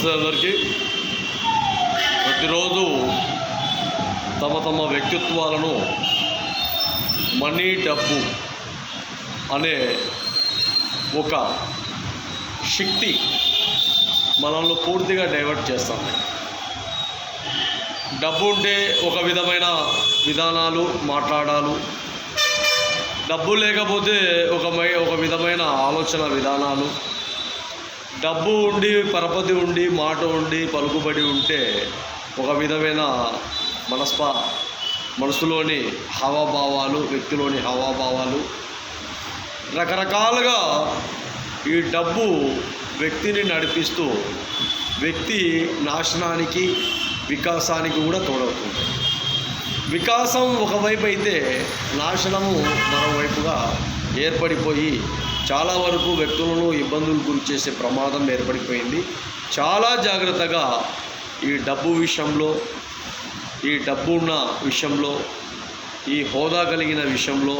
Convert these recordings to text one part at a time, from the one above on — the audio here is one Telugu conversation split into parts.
నమస్తే అందరికీ ప్రతిరోజు తమ తమ వ్యక్తిత్వాలను మనీ డబ్బు అనే ఒక శక్తి మనల్ని పూర్తిగా డైవర్ట్ చేస్తుంది. డబ్బు ఉంటే ఒక విధమైన విధానాలు మాట్లాడాలు. డబ్బు లేకపోతే ఒక మై- ఒక విధమైన ఆలోచన విధానాలు. డబ్బు ఉండి పరపతి ఉండి మాట ఉండి పలుకుబడి ఉంటే ఒక విధమైన మనస్ప మనసులోని హావభావాలు వ్యక్తిలోని హావభావాలు రకరకాలుగా ఈ డబ్బు వ్యక్తిని నడిపిస్తూ వ్యక్తి నాశనానికి వికాసానికి కూడా తోడవుతుంది. వికాసం ఒకవైపు అయితే నాశనము మరోవైపు ఏర్పడిపోయి చాలా వరకు వ్యక్తులను ఇబ్బందులు గురి చేసే ప్రమాదం ఏర్పడిపోయింది. చాలా జాగ్రత్తగా ఈ డబ్బు విషయంలో ఈ డబ్బు ఉన్న విషయంలో ఈ హోదా కలిగిన విషయంలో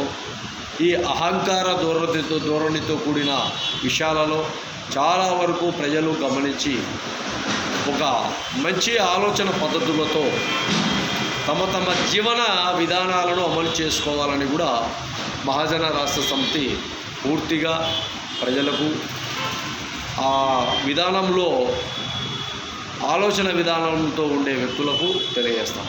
ఈ అహంకార ధోరణితో ధోరణితో కూడిన విషయాలలో చాలా వరకు ప్రజలు గమనించి ఒక మంచి ఆలోచన పద్ధతులతో తమ తమ జీవన విధానాలను అమలు చేసుకోవాలని కూడా మహాజన రాష్ట్ర సమితి పూర్తిగా ప్రజలకు ఆ విధానంలో ఆలోచన విధానంతో ఉండే వ్యక్తులకు తెలియజేస్తాం.